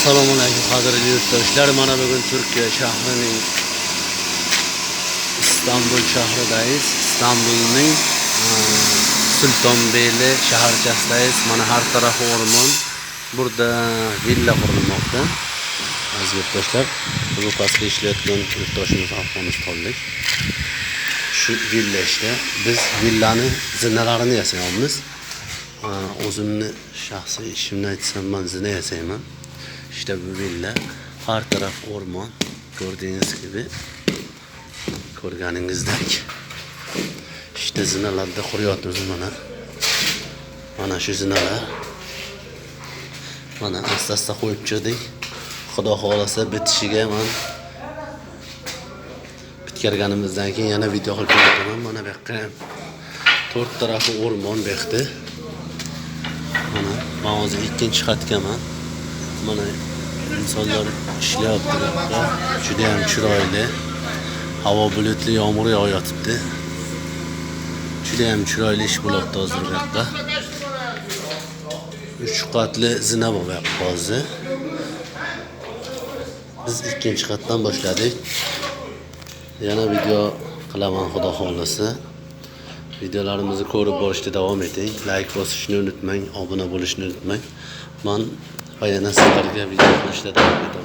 Assalomu alaykum qadrli yurtdoshlar. Mana bugun Turkiya shahrining Istanbul shahridayız. Istanbulning Sultanbeyli Sultonbeyli shaharchasidayız. Mana har tarafı o'rmon. Burada villa qurilmoqda. Aziz yurtdoshlar, bu pastda ishlayotgan yurtdoshimiz Afg'onistonlik. Shu villa işte biz villani zinalarini yasayapmiz. O'zimni shaxsiy ishimni aytsam, men zina yasayman. İşte bu villa her taraf orman. Gördüğünüz gibi ko'rganingizdek. İşte zinalarda quruyapmiz mana. Mana shu zinalar. Mana asta asta qo'yib chiqdik. Xudo xolasa bitishiga man bitkarganimizdan keyin yana video qilib ko'rsataman. Mana bu yoqqa ham to'rt tarafi o'rmon bu yoqda. Mana men hozir ikkinchi qatgaman. Mana insonlar ishlayapti bu yoqda. Juda ham chiroyli. Havo bulutli, yomg'ir yog'yotibdi. Juda ham chiroyli ish bo'lyapti hozir bu yoqda. Uch qatli zina yoqda hozir. Biz ikkinchi qatdan boshladik. Yana video qilaman xudo xolasa. Videolarimizni ko'rib borishda davom eting. Like bosishni unutmang, obuna bo'lishni unutmang. Men Aynen nasıl harcayabileceğim işte devam edelim.